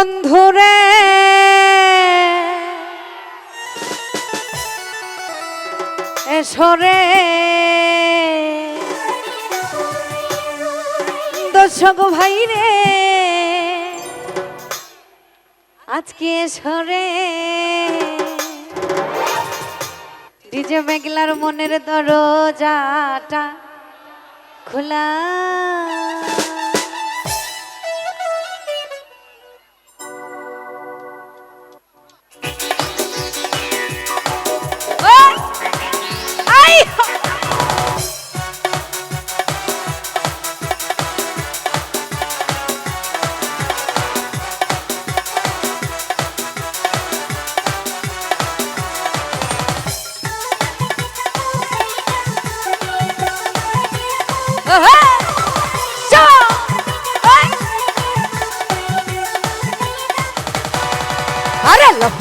বন্ধুরে। এসরে দর্শক ভাই রে আজকে এসরে ডিজে মেঘলার মনের দরজাটা খোলা।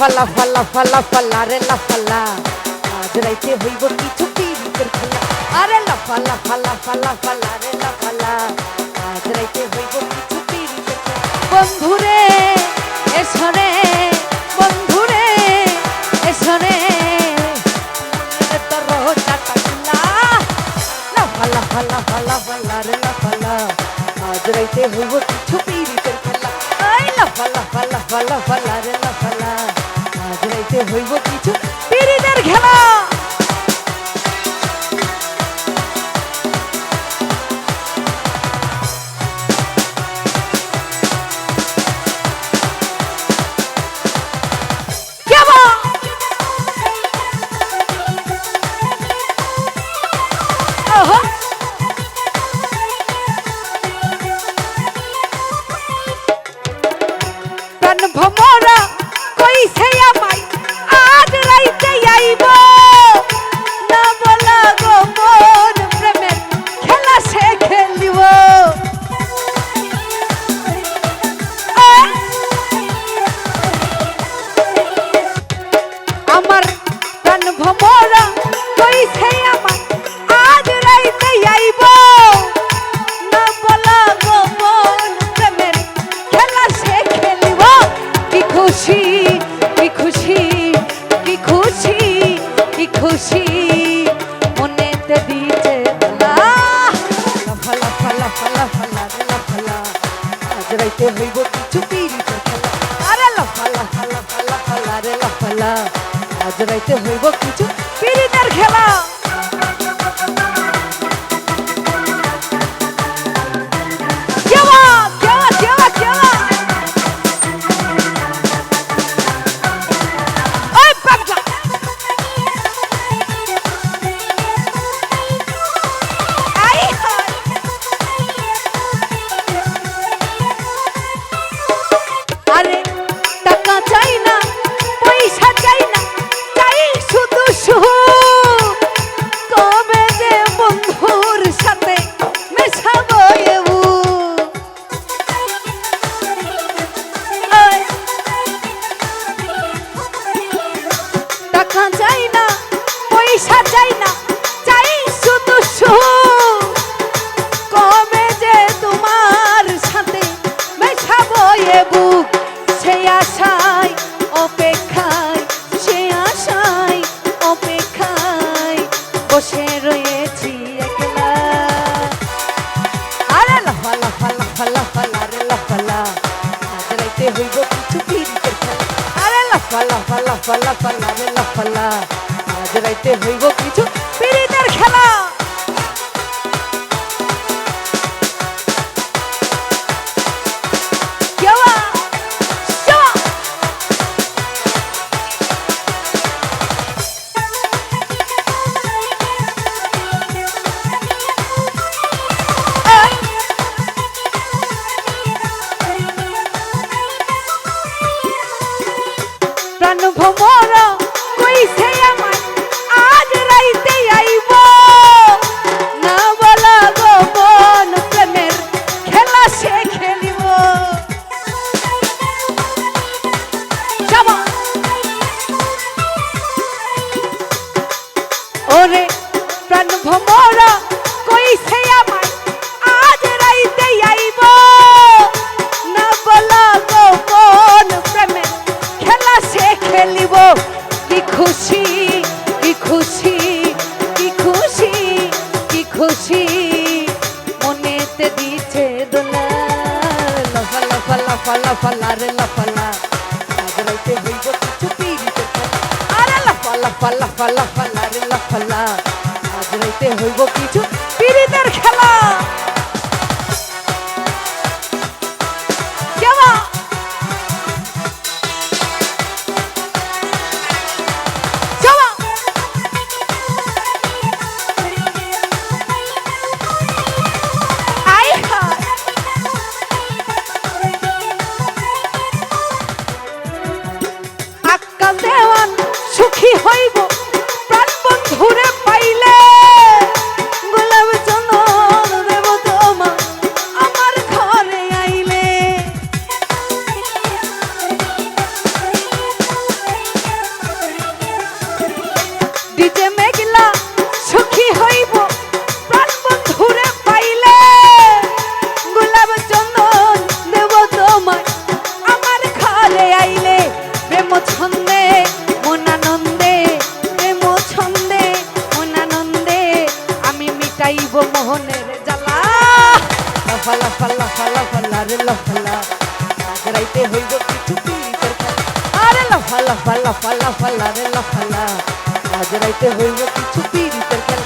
লাফা লাফা লাফা লারে লাফা লা আজ রাইতে হইব কিছু পীড়িতের খেলা আরে লাফা লাফা লাফা লাফা লারে লাফা লা আজ রাইতে হইব কিছু পীড়িতের খেলা বন্ধুরে এসরে বন্ধুরে এসরে মনের দরজাটা খোলা লাফা লাফা লাফা লাফা লারে লাফা লা আজ রাইতে হইব কিছু পীড়িতের খেলা আই লাফা লাফা লাফা লাফা লারে লাফা লা হইব কিছু আজ রাইতে হইব কিছু। এ বুক অপেক্ষায়, সে আশায়, অপেক্ষায় বসে রয়েছি একলা। আরে লাফা লাফা লাফা লাফা লারে লাফা, লা। আজ রাইতে হইব কিছু আরে লাফা লাফা লাফা লাফা লারে লাফা আজ রাইতে হইব কিছু প্রাণ লাফা লাফা লাফা লারে লাফা লা আজ রাইতে হইব কিছু খেলা আরে লাফা লাফা লাফা লাফা লারে লাফা লা আজ রাইতে হইব কিছু মিটাইব মোহনের জ্বালা। লাফা ফালা ফালা ফালা রে লাফালা রাইতে হইব কিছু পীড়িতের খেলা আরে লাফা ফালা ফালা ফালা রে লাফালা আজ রাইতে হইব কিছু পীড়িতের খেলা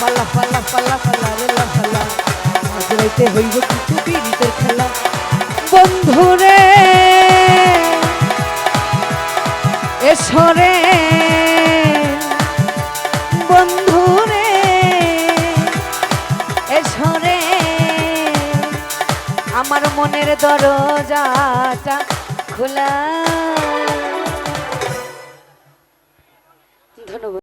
লাফা লাফা লাফা লাফা লারে লাফালা আজ রাইতে হইব কিছু পীড়িতের খেলা। বন্ধুরে এসরে বন্ধুরে এসরে আমার মনের দরজাটা খোলা।